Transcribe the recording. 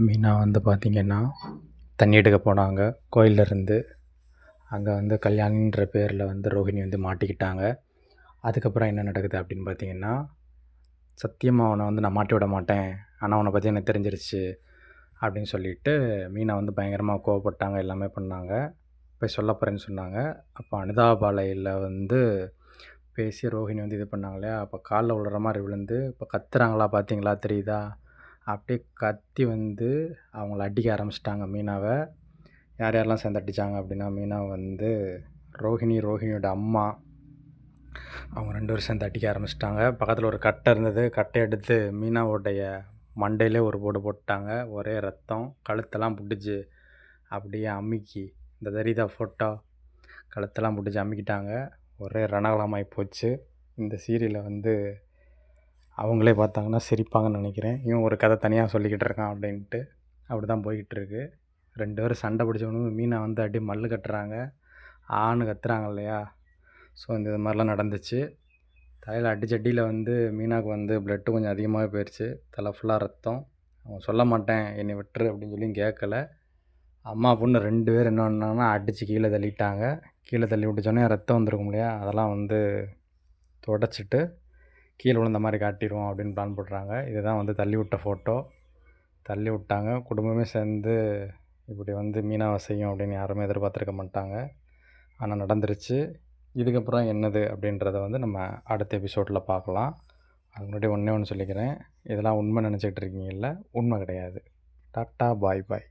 மீனா வந்து பார்த்திங்கன்னா தண்ணி எடுக்க போனாங்க. கோயிலேருந்து அங்கே வந்து கல்யாணின்ற பேரில் வந்து ரோஹிணி வந்து மாட்டிக்கிட்டாங்க. அதுக்கப்புறம் என்ன நடக்குது அப்படின்னு பார்த்தீங்கன்னா சத்தியமாக அவனை வந்து நான் மாட்டி விட மாட்டேன். ஆனால் அவனை பற்றி எனக்கு தெரிஞ்சிருச்சு அப்படின்னு சொல்லிட்டு மீனா வந்து பயங்கரமாக கோவப்பட்டாங்க எல்லாமே பண்ணாங்க. போய் சொல்ல போகிறேன்னு சொன்னாங்க. அப்போ அனுதாபாலையில் வந்து பேசி ரோஹிணி வந்து இது பண்ணாங்க இல்லையா? அப்போ காலில் விழுற மாதிரி விழுந்து இப்போ கத்துறாங்களா பார்த்தீங்களா? தெரியுதா? அப்படியே கத்தி வந்து அவங்கள அடிக்க ஆரம்பிச்சிட்டாங்க மீனாவை. யார் யாரெல்லாம் சேர்ந்து அடித்தாங்க அப்படின்னா மீனா வந்து ரோஹிணி ரோஹிணியோட அம்மா. அவங்க ரெண்டு பேரும் சேர்ந்து அடிக்க ஆரம்பிச்சிட்டாங்க. பக்கத்தில் ஒரு கட்டை இருந்தது. கட்டை எடுத்து மீனாவோடைய மண்டையிலே ஒரு போடு போட்டாங்க. ஒரே ரத்தம். கழுத்தெல்லாம் பிடிச்சி அப்படியே அமுக்கி இந்த தரிதா ஃபோட்டோ கழுத்தெல்லாம் பிடிச்சி அமுக்கிட்டாங்க. ஒரே ரணகலமாகி போச்சு. இந்த சீரியலை வந்து அவங்களே பார்த்தாங்கன்னா சிரிப்பாங்கன்னு நினைக்கிறேன். இவன் ஒரு கதை தனியாக சொல்லிக்கிட்டு இருக்கான் அப்படின்ட்டு அப்படி தான் போய்கிட்டுருக்கு ரெண்டு பேரும் சண்டை பிடிச்சவனும் மீனை வந்து அப்படியே மல்லு கட்டுறாங்க. ஆணு கத்துறாங்க இல்லையா? ஸோ இந்த இது மாதிரிலாம் நடந்துச்சு. தலையில் அடிச்சடியில் வந்து மீனாவுக்கு வந்து ப்ளட்டு கொஞ்சம் அதிகமாக போயிடுச்சு தலை ஃபுல்லாக ரத்தம். அவன் சொல்ல மாட்டேன் என்னை விட்டுரு அப்படின்னு சொல்லி கேட்கல. அம்மா பொண்ணு ரெண்டு பேர் என்ன பண்ணாங்கன்னா அடித்து கீழே தள்ளிட்டாங்க. கீழே தள்ளி விட்டுச்சோன்னே ரத்தம் வந்துருக்கும் இல்லையா? அதெல்லாம் வந்து தொடச்சிட்டு கீழே விழுந்த மாதிரி காட்டிடுவோம் அப்படின்னு பிளான் போடுறாங்க. இதுதான் வந்து தள்ளி விட்ட ஃபோட்டோ தள்ளி விட்டாங்க. குடும்பமே சேர்ந்து இப்படி வந்து மீனாவை செய்யும் அப்படின்னு யாருமே எதிர்பார்த்துருக்க மாட்டாங்க. ஆனால் நடந்துருச்சு. இதுக்கப்புறம் என்னது அப்படின்றத வந்து நம்ம அடுத்த எபிசோடில் பார்க்கலாம். அது முன்னாடி ஒன்றே ஒன்று சொல்லிக்கிறேன். இதெல்லாம் உண்மை நினச்சிக்கிட்டு இருக்கீங்கல்ல? உண்மை கிடையாது. Tata bye bye.